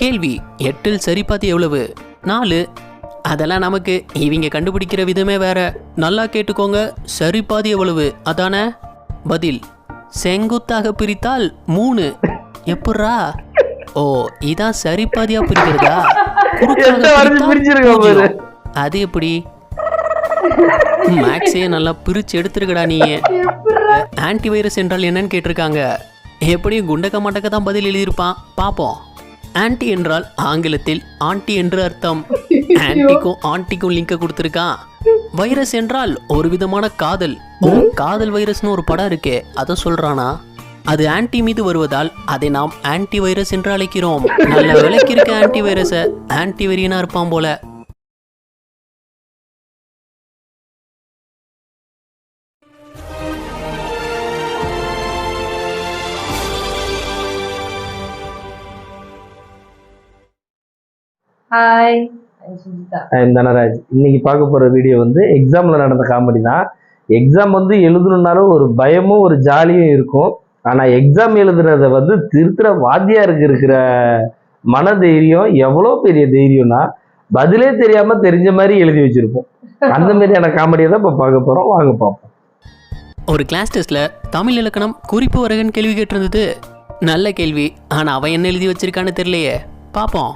கேள்வி எட்டில் சரி பாதி எவ்வளவு? நாலு. அதெல்லாம் நமக்கு இவங்க கண்டுபிடிக்கிற விதமே வேற. நல்லா கேட்டுக்கோங்க சரி பாதி எவ்வளவு? அதானே? பதில் செங்குத்தாக பிரித்தால் மூணு. எப்பட்றா? ஓ இதான் சரி பாதியா பிரிக்கிறதா. அது எப்படி? மேக்ஸே நல்லா பிரிச்சு எடுத்துருக்கடா நீ ஆன்டி வைரஸ் என்றால் என்னன்னு கேட்டிருக்காங்க. எப்படியும் குண்டக்க மண்டக்க தான் பதில் எழுதியிருப்பான். பார்ப்போம் ஆன்டி என்றால் ஆங்கிலத்தில் ஆன்டி என்று அர்த்தம். ஆன்டிக்கும் ஆன்டிக்கும் லிங்கை கொடுத்துருக்கான் வைரஸ் என்றால் ஒரு விதமான காதல். ஓ காதல் வைரஸ்னு ஒரு படம் இருக்கே அதை சொல்றானா? அது ஆன்டி மீது வருவதால் அதை நாம் ஆன்டி வைரஸ் என்று அழைக்கிறோம். நல்ல விலைக்கு இருக்க ஆன்டி வைரஸை ஆன்டி வெறியனா இருப்பான் போல. ஹாய் தனராஜ் இன்னைக்கு பார்க்க போற வீடியோ வந்து எக்ஸாம்ல நடந்த காமெடி தான். எக்ஸாம் வந்து எழுதணும்னாலும் ஒரு பயமும் ஒரு ஜாலியும் இருக்கும். ஆனா எக்ஸாம் எழுதுறத வந்து திருத்துற வாத்தியாருக்கு இருக்கிற மன தைரியம் எவ்வளோ பெரிய தைரியம்னா பதிலே தெரியாம தெரிஞ்ச மாதிரி எழுதி வச்சிருப்போம். அந்த மாதிரியான காமெடியை தான் இப்போ பார்க்க போறோம். வாங்க பார்ப்போம். ஒரு கிளாஸ் டெஸ்ட்ல தமிழ் இலக்கணம் குறிப்பு வருகன்னு கேள்வி கேட்டிருந்தது. நல்ல கேள்வி. ஆனா அவன் என்ன எழுதி வச்சிருக்கான்னு தெரியலையே. பாப்போம்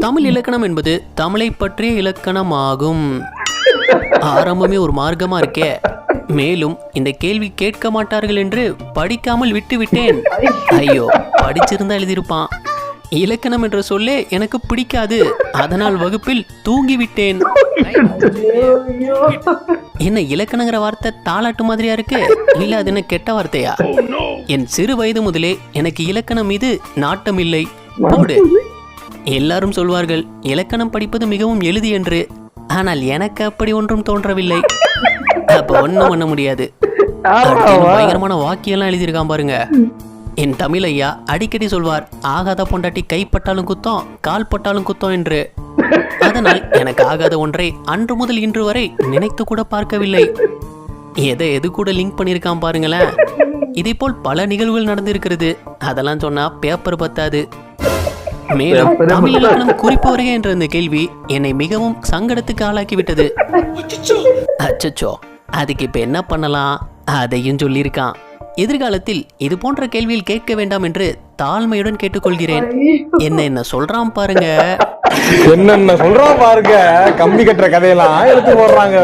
தமிழ் இலக்கணம் என்பது தமிழை பற்றிய இலக்கணமாகும். ஆரம்பமே ஒரு மார்க்கமா இருக்கே. மேலும் இந்த கேள்வி கேட்க மாட்டார்கள் என்று படிக்காமல் விட்டு விட்டேன். ஐயோ படிச்சிருந்தா எழுதியிருப்பான். இலக்கணம் என்ற சொல்லே எனக்கு பிடிக்காது. அதனால் வகுப்பில் தூங்கி விட்டேன். என்ன இலக்கணங்கிற வார்த்தை தாலாட்டு மாதிரியா இருக்கு? இல்ல அது என்ன கெட்ட வார்த்தையா? என் சிறு வயது முதலே எனக்கு இலக்கணம் மீது நாட்டம் இல்லை போடு. எல்லாரும் சொல்வார்கள் இலக்கணம் படிப்பது மிகவும் எளிது என்று. ஆனால் எனக்கு அப்படி ஒன்றும் தோன்றவில்லை. அப்ப ஒண்ணும் பண்ண முடியாது. பயங்கரமான வாக்கியெல்லாம் எழுதியிருக்கான் பாருங்க. என் தமிழ் ஐயா அடிக்கடி சொல்வார் ஆகாத பொண்டாட்டி கைப்பட்டாலும் குத்தம் கால் பட்டாலும் குத்தம் என்று. அதனால் எனக்கு ஆகாத ஒன்றை அன்று முதல் இன்று வரை நினைத்து கூட பார்க்கவில்லை. எதை எது கூட லிங்க் பண்ணியிருக்கான் பாருங்களேன். இதே போல் பல நிகழ்வுகள் நடந்திருக்கிறது. அதெல்லாம் சொன்னா பேப்பர் பத்தாது. மேலும் தமிழ். இலக்கணம் குறிப்பு வருக என்ற இந்த கேள்வி என்னை மிகவும் சங்கடத்துக்கு ஆளாக்கி விட்டது அச்சச்சோ. அதுக்கு இப்ப என்ன பண்ணலாம்? அதையும் சொல்லியிருக்கான். எதிர்காலத்தில் இது போன்ற கேள்வியில் கேட்க வேண்டாம் என்று தாழ்மையுடன் கேட்டுக்கொள்கிறேன். என்ன என்ன சொல்றான் பாருங்க. என்னென்ன சொல்றான் பாருங்க. கம்பி கட்டுற கதையெல்லாம் எடுத்து போடுறாங்க.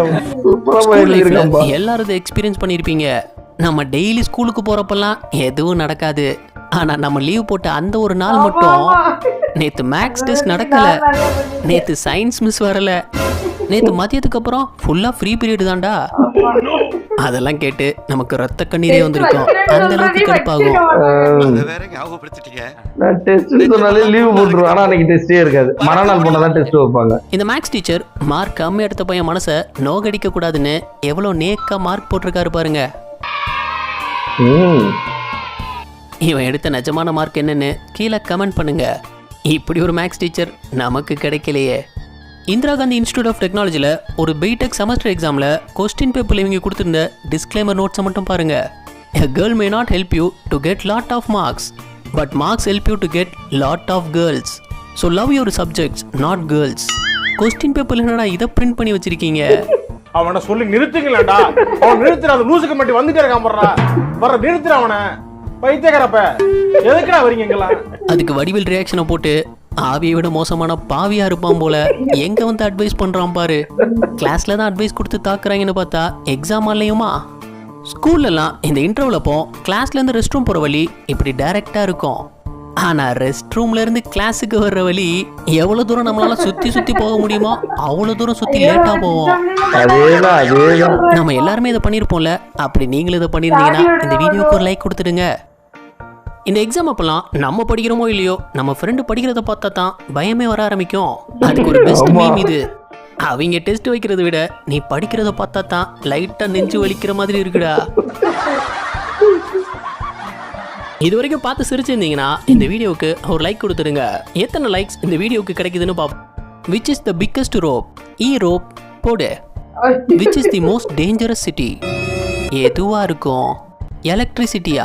எல்லாரும் எக்ஸ்பீரியன்ஸ் பண்ணியிருப்பீங்க நம்ம டெய்லி ஸ்கூலுக்கு போறப்பெல்லாம் எதுவும் நடக்காது. ஆனா நம்ம லீவ் போட்ட அந்த ஒரு நாள் மட்டும் நேத்து மேக்ஸ் டெஸ்ட் நடக்கல. நேத்து சயின்ஸ் மிஸ் வரல. நேத்து மதியத்துக்கு அப்புறம் ஃபுல்லா ஃப்ரீ பீரியட் தான்டா. அதெல்லாம் கேட்டு நமக்கு ரத்த கண்ணீரே வந்திருக்கும். அந்த அளவுக்கு கடுப்பாகும். ஆஹ், வேற ஞாபகப்படுத்திட்டீங்க. நான் டெஸ்ட் சொன்னாலே லீவு போட்டுருவேன். ஆனா அன்னைக்கு டெஸ்டே இருக்காது. மறுநாள் போனா தான் டெஸ்ட் வைப்பாங்க. இந்த மேக்ஸ் டீச்சர் மார்க் கம்மி எடுத்த பையன் மனசை நோகடிக்க கூடாதுன்னு எவ்வளோ நேக்கா மார்க் போட்டிருக்காரு பாருங்க. ம். இவன் எடுத்த நிஜமான மார்க் என்னன்னு கீழே கமெண்ட் பண்ணுங்க. இப்படி ஒரு மேக்ஸ் டீச்சர் நமக்கு கிடைக்கலையே. இந்திரா காந்தி இன்ஸ்டியூட் ஆஃப் டெக்னாலஜியில் ஒரு பிடெக் செமஸ்டர் எக்ஸாமில் கொஸ்டின் பேப்பரில் இவங்க கொடுத்துருந்த டிஸ்க்ளைமர் நோட்ஸை மட்டும் பாருங்கள் a girl may not help you to get lot of marks but marks help you to get lot of girls so love your subjects not girls question பேப்பரில் என்னடா இதை print பண்ணி வச்சிருக்கீங்க? அவனை சொல்லி நிறுத்துங்களேன்டா. அவன் நிறுத்துற லூசுக்கு மட்டும் வந்துட்டே இருக்கான் போடுறா. வர நிறுத்துற அவனை. பைத்தியக்காரப்ப. எதுக்குடா வரீங்க இங்கெல்லாம்? அதுக்கு வடிவில் ரியாக்ஷனை போட்டு ஆவியை விட மோசமான பாவியா இருப்பான் போல எங்க வந்து அட்வைஸ் பண்றான் பாரு. கிளாஸ்ல தான் அட்வைஸ் கொடுத்து தாக்குறாங்கன்னு பார்த்தா எக்ஸாம் இல்லையுமா ஸ்கூல்லலாம் இந்த இன்டர்வல் அப்போ கிளாஸ்ல இருந்து ரெஸ்ட் ரூம் போற வழி இப்படி டைரக்டா இருக்கும். ஆனா ரெஸ்ட் ரூம்ல இருந்து கிளாஸுக்கு வர்ற வழி எவ்வளவு தூரம் நம்மளால சுத்தி சுத்தி போக முடியுமோ அவ்வளவு தூரம் சுத்தி லேட்டா போவோம். நம்ம எல்லாருமே இதை பண்ணியிருப்போம்ல அப்படி நீங்களும் இதை பண்ணியிருந்தீங்கன்னா இந்த வீடியோக்கு ஒரு லைக் கொடுத்துடுங்க. இந்த எக்ஸாம் அப்பெல்லாம் நம்ம படிக்கிறோமோ இல்லையோ நம்ம ஃப்ரெண்டு படிக்கிறத பார்த்தா தான் பயமே வர ஆரம்பிக்கும். அதுக்கு ஒரு பெஸ்ட். மீம் இது. அவங்க டெஸ்ட் வைக்கிறத விட நீ படிக்கிறத பார்த்தா தான் லைட்டா நெஞ்சு வலிக்கிற மாதிரி இருக்குடா. இது வரைக்கும் பார்த்து சிரிச்சிருந்தீங்கன்னா இந்த வீடியோவுக்கு ஒரு லைக் கொடுத்துருங்க எத்தனை லைக்ஸ் இந்த வீடியோவுக்கு கிடைக்குதுன்னு பார்ப்போம் which is the biggest rope E rope போடு. Which is the most dangerous city எதுவா இருக்கும்? எலக்ட்ரிசிட்டியா?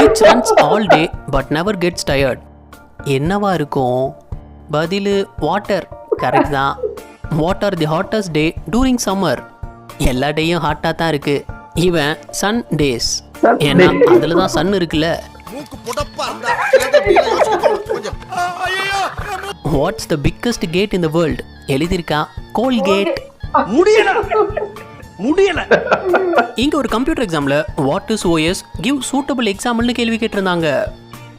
Which runs all day but never gets tired என்னவா இருக்கும்? பதில் வாட்டர் கரெக்ட் தான். What are the hottest day during summer எல்லா டேயும் ஹாட்டாக தான் இருக்கு. இவன் சன் டேஸ் Sun ஏன்னா. அதில் தான் சன் இருக்குல்ல. What's the biggest cat in the world எழுதியிருக்கான் Colgate முடியல. முடியல. இங்க ஒரு கம்ப்யூட்டர் எக்ஸாம்ல what is OS give suitable எக்ஸாம்பிள்னு கேள்வி கேட்டிருந்தாங்க.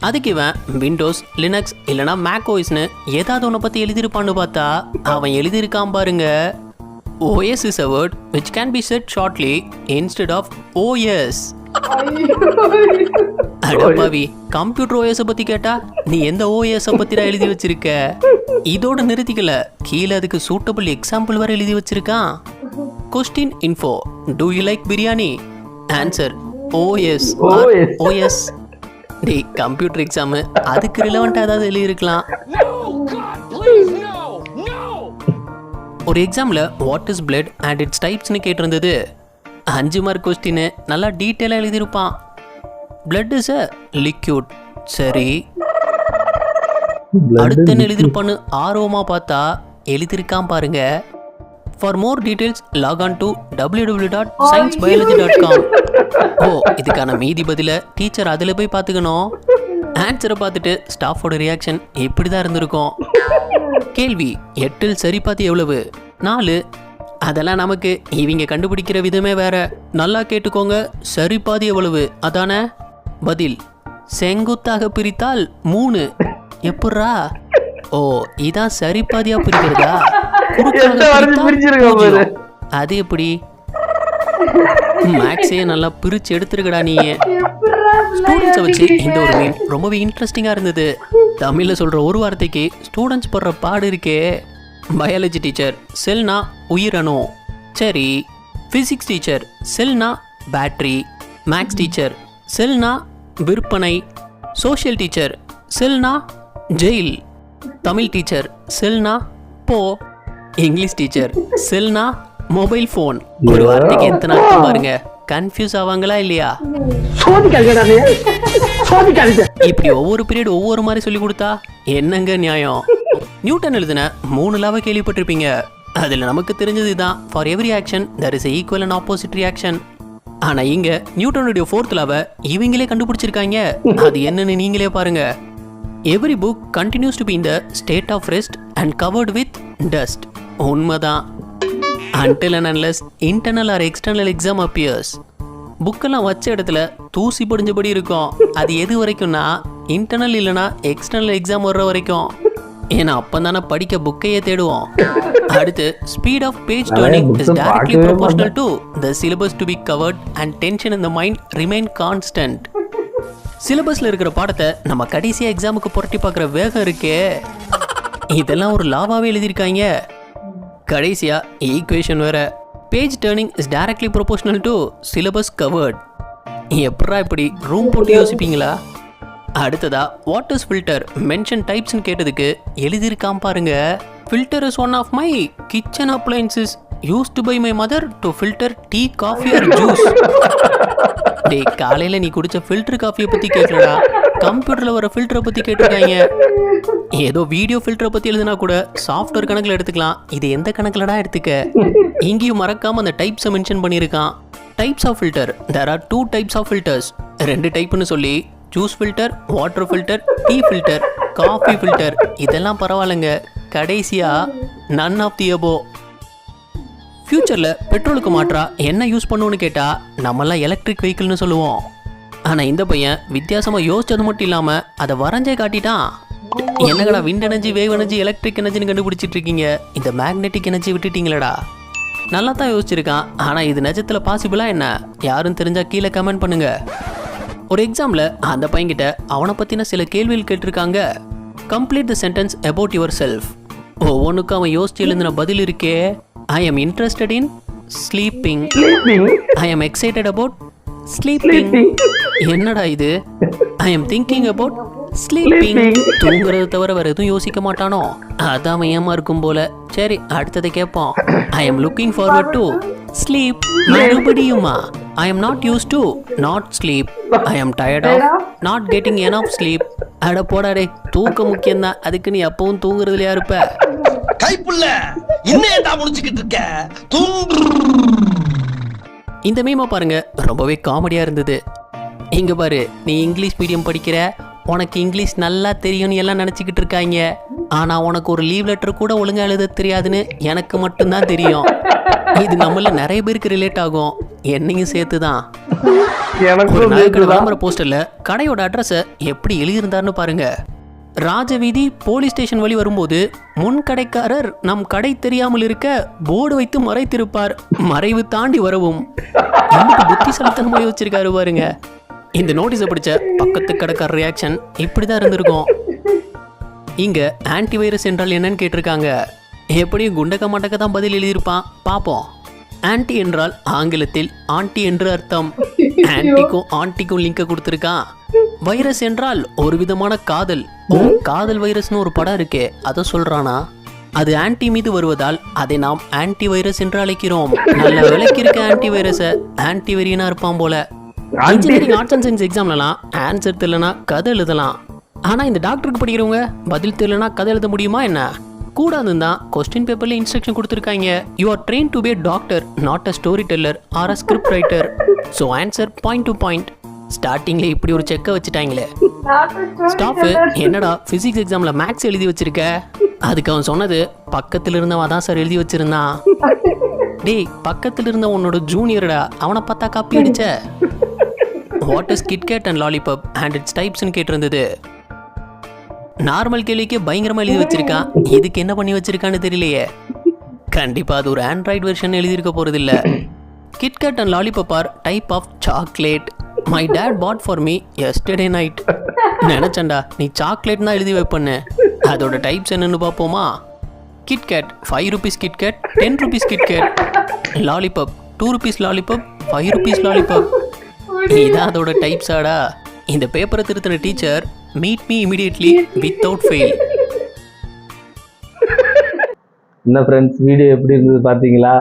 அதுக்கு இவன் விண்டோஸ் லினக்ஸ் இல்லனா மேக் ஓஎஸ்னு ஏதாவது ஒன்றை பத்தி எழுதியிருப்பான்னு பார்த்தா அவன் எழுதியிருக்கான் பாருங்க. OS is a word which can be said shortly instead of OS அடப்பாவி கம்ப்யூட்டர் ஓஎஸ் பத்தி கேட்டா நீ எந்த ஓஎஸ் பத்திடா எழுதி வச்சிருக்க? இதோட நிறுத்திக்கல. கீழே அதுக்கு சூட்டபிள் எக்ஸாம்பிள் வரை எழுதி வச்சிருக்கான். Question info to you like biryani answer OS. OS டேய் கம்ப்யூட்டர் எக்ஸாமு அதுக்கு ரிலவெண்ட்டாக ஏதாவது எழுதியிருக்கலாம். ஒரு எக்ஸாமில் what is blood and it's டைப்ஸ்னு கேட்டிருந்தது. அஞ்சு மார்க் கொஸ்டின் நல்லா டீட்டெயிலாக எழுதியிருப்பான். பிளட் இஸ் அ லிக்யூட் சரி. அடுத்து என்ன எழுதியிருப்பான்னு ஆர்வமாக பார்த்தா எழுதியிருக்கான் பாருங்க. For more details log on to W W dot science biology dot com ஓ இதுக்கான மீதி பதில டீச்சர் அதில் போய் பார்த்துக்கணும். ஆன்சரை பார்த்துட்டு ஸ்டாஃபோட ரியாக்ஷன் இப்படி தான் இருந்திருக்கும்? கேள்வி எட்டில் சரி பார்த்து எவ்வளவு? நாலு அதெல்லாம் நமக்கு இவங்க கண்டுபிடிக்கிற விதமே வேற. நல்லா கேட்டுக்கோங்க சரி பாதி எவ்வளவு? அதானே? பதில் செங்குத்தாக பிரித்தால் மூணு. எப்புட்றா? ஓ இதான் சரி பாதியா பிரிக்கிறதா? அது எப்படி? மேக்ஸே நல்லா பிரிச்சு எடுத்துருக்கடா நீ. ஸ்டூடெண்ட்ஸை வச்சு இந்த ஒரு மீன் ரொம்பவே இன்ட்ரெஸ்டிங்காக இருந்தது. தமிழில் சொல்கிற ஒரு வார்த்தைக்கு ஸ்டூடெண்ட்ஸ் படுற பாடு இருக்கே. பயாலஜி டீச்சர் செல்னா உயிரணு. சரி ஃபிசிக்ஸ் டீச்சர் செல்னா பேட்ரி மேக்ஸ் டீச்சர் செல்னா விற்பனை. சோஷியல் டீச்சர் செல்னா ஜெயில் தமிழ் டீச்சர் செல்னா போ. இங்கிலீஷ் டீச்சர் செல்னா மொபைல் ஃபோன். ஒரு வார்த்தைக்கு எத்தனை அர்த்தம் பாருங்க. கன்ஃபியூஸ் ஆவாங்களா இல்லையா? இப்படி ஒவ்வொரு பீரியட் ஒவ்வொரு மாதிரி சொல்லி கொடுத்தா என்னங்க நியாயம்? நியூட்டன் எழுதின மூணு லாவை கேள்விப்பட்டிருப்பீங்க. அதுல நமக்கு தெரிஞ்சது தான் for every action there is equal and opposite reaction ஆனா இங்க நியூட்டனுடைய ஃபோர்த் லாவை இவங்களே கண்டுபிடிச்சிருக்காங்க. அது என்னன்னு நீங்களே பாருங்க. Every book continues to be in the state of rest and covered with dust உண்மைதான். Until and unless internal or external exam appears. புக்கெல்லாம் வச்ச இடத்துல தூசி படிஞ்சபடி இருக்கும். அது எது வரைக்கும்னா இன்டர்னல் இல்லைனா எக்ஸ்டர்னல் எக்ஸாம் வர்ற வரைக்கும். ஏன்னா அப்போ தானே படிக்க புக்கையே தேடுவோம். அடுத்து speed of page turning is directly proportional to the syllabus to be covered and tension in the mind remain constant சிலபஸ்ல இருக்கிற பாடத்தை நம்ம கடைசியா எக்ஸாமுக்கு புரட்டி பார்க்குற வேகம் இருக்கே. இதெல்லாம் ஒரு லாவாவே எழுதியிருக்காங்க. கடைசியா ஈக்குவேஷன் வேற. Page turning is directly proportional to syllabus covered எப்படா இப்படி ரூம் போட்டு யோசிப்பீங்களா? அடுத்ததா வாட் இஸ் ஃபில்டர் மென்ஷன் டைப்ஸ்னு கேட்டதுக்கு எழுதியிருக்கான் பாருங்க. Filter is one of my kitchen appliances used by my mother to filter tea coffee or juice டேய் காலையில நீ குடிச்ச ஃபில்டர் காஃபியை பத்தி கேட்கலடா கம்ப்யூட்டர்ல வர ஃபில்டரை பத்தி கேட்டிருக்காங்க ஏதோ வீடியோ ஃபில்டரை பத்தி எழுதினா கூட சாஃப்ட்வேர் கணக்குல எடுத்துக்கலாம். இது எந்த கணக்குலடா எடுத்துக்க? இங்கேயும் மறக்காம அந்த டைப்ஸை மென்ஷன் பண்ணியிருக்கான். Types of filter there are two types of filters ரெண்டு டைப்னு சொல்லி juice filter water filter tea filter coffee filter இதெல்லாம் பரவாயில்லைங்க. கடைசியா நன் ஆஃப் தி அபோ ஃப்யூச்சரில் பெட்ரோலுக்கு மாற்றா என்ன யூஸ் பண்ணுவோன்னு கேட்டால் நம்மலாம் எலக்ட்ரிக் வெஹிக்கிள்னு சொல்லுவோம். ஆனால் இந்த பையன் வித்தியாசமாக யோசிச்சது மட்டும் இல்லாமல் அதை வரைஞ்சே காட்டிட்டான். என்னங்கடா wind energy wave energy electric எனர்ஜின்னு கண்டுபிடிச்சிட்டு இருக்கீங்க? இந்த மேக்னெட்டிக் எனர்ஜி விட்டுட்டீங்களடா. நல்லா தான் யோசிச்சிருக்கான். ஆனால் இது நிஜத்தில் பாசிபிளா என்ன? யாரும் தெரிஞ்சால் கீழே கமெண்ட் பண்ணுங்க. ஒரு எக்ஸாமில் அந்த பையன்கிட்ட அவனை பற்றின சில கேள்விகள் கேட்டிருக்காங்க. Complete the sentence about yourself ஒவ்வொன்றுக்கும் அவன் யோசிச்சு எழுந்தின பதில் இருக்கே. I am interested in sleeping Sleeping. I am excited about sleeping என்னடா இது? I am thinking about sleeping. தூங்குறது தவிர வேற எதுவும் யோசிக்க மாட்டானோ? அதான் ஏமா இருக்கும் போல. சரி அடுத்ததை கேட்போம். I am looking forward to sleep மறுபடியுமா I am not use to not sleep I am tired of not getting enough of sleep அட போடாடே தூக்கம் முக்கியம்தான். அதுக்கு நீ எப்பவும் தூங்குறதுலையா இருப்ப? கைப்புள்ள இன்னும் ஏன்டா முடிச்சுக்கிட்டு இருக்க. இந்த மீமை பாருங்க ரொம்பவே காமெடியா இருந்தது. இங்க பாரு நீ இங்கிலீஷ் மீடியம் படிக்கிற உனக்கு இங்கிலீஷ் நல்லா தெரியும்னு எல்லாம் நினச்சிக்கிட்டு இருக்காங்க. ஆனா உனக்கு ஒரு லீவ் லெட்டர் கூட ஒழுங்கா எழுத தெரியாதுன்னு எனக்கு மட்டும்தான் தெரியும். இது நம்மள நிறைய பேருக்கு ரிலேட் ஆகும். என்னையும் சேர்த்து தான். விளம்பர போஸ்டர்ல கடையோட அட்ரஸை எப்படி எழுதியிருந்தாருன்னு பாருங்க. ராஜவீதி போலீஸ் ஸ்டேஷன் வழி வரும்போது முன் கடைக்காரர் நம் கடை தெரியாமல் இருக்க போர்டு வைத்து மறைத்திருப்பார். மறைவு தாண்டி வரவும். எம்பிட்டு புத்திசாலித்தனமா யோசிச்சிருக்காரு பாருங்க. இந்த நோட்டீஸை படிச்ச பக்கத்து கடைக்காரர் ரியாக்ஷன் இப்படிதான் இருந்திருக்கும். இங்க ஆன்டிவைரஸ் என்றால் என்னன்னு கேட்டிருக்காங்க. எப்படியும் குண்டக்க மண்டக்க தான் பதில் எழுதியிருப்பான். பார்ப்போம் ஆன்டி என்றால் ஆங்கிலத்தில் ஆன்டி என்று அர்த்தம். ஆன்டிக்கும் ஆன்டிக்கும் லிங்கை கொடுத்துருக்கான். வைரஸ் என்றால் ஒரு விதமான காதல். காதல் வைரஸ்னு ஒரு படம் இருக்கே அதை சொல்றானா? அது ஆன்டி மீது வருவதால் அதை நாம் ஆன்டி வைரஸ் என்று அழைக்கிறோம். நல்ல விலைக்கு இருக்க ஆன்டி வைரஸை ஆன்டி வெறியனா இருப்பான் போல இன்ஜினியரிங் ஆர்ட்ஸ் அண்ட் சயின்ஸ் எக்ஸாம்லலாம் ஆன்சர் தெரியலனா கதை எழுதலாம். ஆனால் இந்த டாக்டருக்கு படிக்கிறவங்க பதில் தெரியலனா கதை எழுத முடியுமா என்ன? கூடாதுன்னு தான் கொஸ்டின் பேப்பர்ல இன்ஸ்ட்ரக்ஷன் கொடுத்துருக்காங்க. You are train to be doctor not a story teller or a script writer so answer point to point ஸ்டார்டிங்ல இப்படி ஒரு செக்கை வச்சுட்டாங்களே. ஸ்டாஃப் என்னடா ஃபிசிக்ஸ் எக்ஸாம்ல மேக்ஸ் எழுதி வச்சிருக்க? அதுக்கு அவன் சொன்னது பக்கத்துல இருந்தவன் தான் சார் எழுதி வச்சிருந்தான். டேய் பக்கத்துல இருந்த உன்னோட ஜூனியர்டா அவனை பார்த்தா காப்பி அடிச்ச? What is KitKat and lollipop and it's டைப்ஸ்னு கேட்டிருந்தது. நார்மல் கேள்விக்கே பயங்கரமா எழுதி வச்சிருக்கான் இதுக்கு என்ன பண்ணி வச்சிருக்கான்னு தெரியலையே. கண்டிப்பா அது ஒரு ஆண்ட்ராய்டு வெர்ஷன் எழுதியிருக்க போறது இல்ல KitKat and lollipop are type of chocolate my dad bought for me yesterday night நினைச்சேன்டா நீ சாக்லேட் தான் எழுதி வைப்பண்ணு அதோட டைப்ஸ் என்னன்னு பார்ப்போமா? KitKat five rupees KitKat ten rupees KitKat lollipop two rupees lollipop five rupees lollipop இதான் அதோட டைப்ஸாடா இந்த பேப்பரை திருத்தின teacher meet me immediately without fail என்ன ஃப்ரெண்ட்ஸ் வீடியோ எப்படி இருந்தது பார்த்தீங்களா?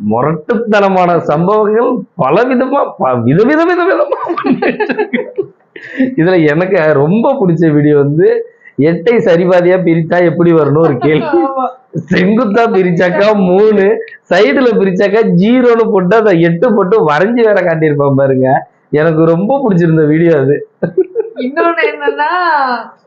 முரட்டுத்தனமான சம்பவங்கள் பல விதமா ப- விதவித வித விதமா இதுல எனக்கு ரொம்ப பிடிச்ச வீடியோ வந்து எட்டை சரிபாதியா பிரித்தா எப்படி வரணும் ஒரு கேள்வி. செங்குத்தா பிரிச்சாக்கா மூணு சைடுல பிரிச்சாக்கா ஜீரோன்னு போட்டு அதை எட்டு போட்டு வரைஞ்சி வேற காட்டியிருப்பான் பாருங்க. எனக்கு ரொம்ப பிடிச்சிருந்த வீடியோ அது. இன்னொன்னு என்னன்னா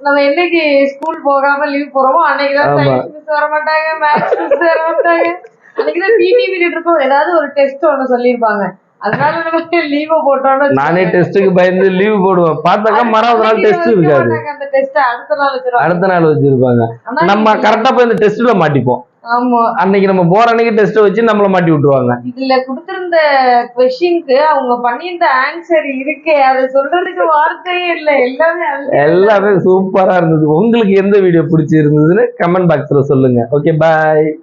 நம்ம என்னைக்கு ஸ்கூல் போகாம லீவ் போறோமோ அன்னைக்குதான். சயின்ஸ் மிஸ் வர மாட்டாங்க மேத்ஸ் மிஸ் வர மாட்டாங்க அன்னைக்குதான் பிடி பீரியட் இருக்கும். ஏதாவது ஒரு டெஸ்ட் ஒண்ணு சொல்லியிருப்பாங்க. அதனால நம்ம லீவ் போட்டோம்னு நானே. டெஸ்ட்டுக்கு பயந்து லீவ் போடுவேன். பார்த்தாக்கா மறாவது நாள் டெஸ்ட் இருக்காது. அந்த டெஸ்ட் அடுத்த நாள் வச்சிருவாங்க. அடுத்த நாள் வச்சிருப்பாங்க. நம்ம கரெக்டா போய் இந்த டெஸ்ட்ல மாட்டிப்போம். ஆமா. அன்னைக்கு நம்ம போற அன்னைக்கு டெஸ்ட் வச்சு நம்மள மாட்டி விட்டுருவாங்க. இதுல கொடுத்திருந்த கொஸ்டினுக்கு அவங்க பண்ணியிருந்த ஆன்சர் இருக்கே. அதை சொல்றதுக்கு வார்த்தையே இல்ல. எல்லாமே எல்லாமே சூப்பரா இருந்தது. உங்களுக்கு எந்த வீடியோ பிடிச்சிருந்ததுன்னு கமெண்ட் பாக்ஸ்ல சொல்லுங்க. Okay bye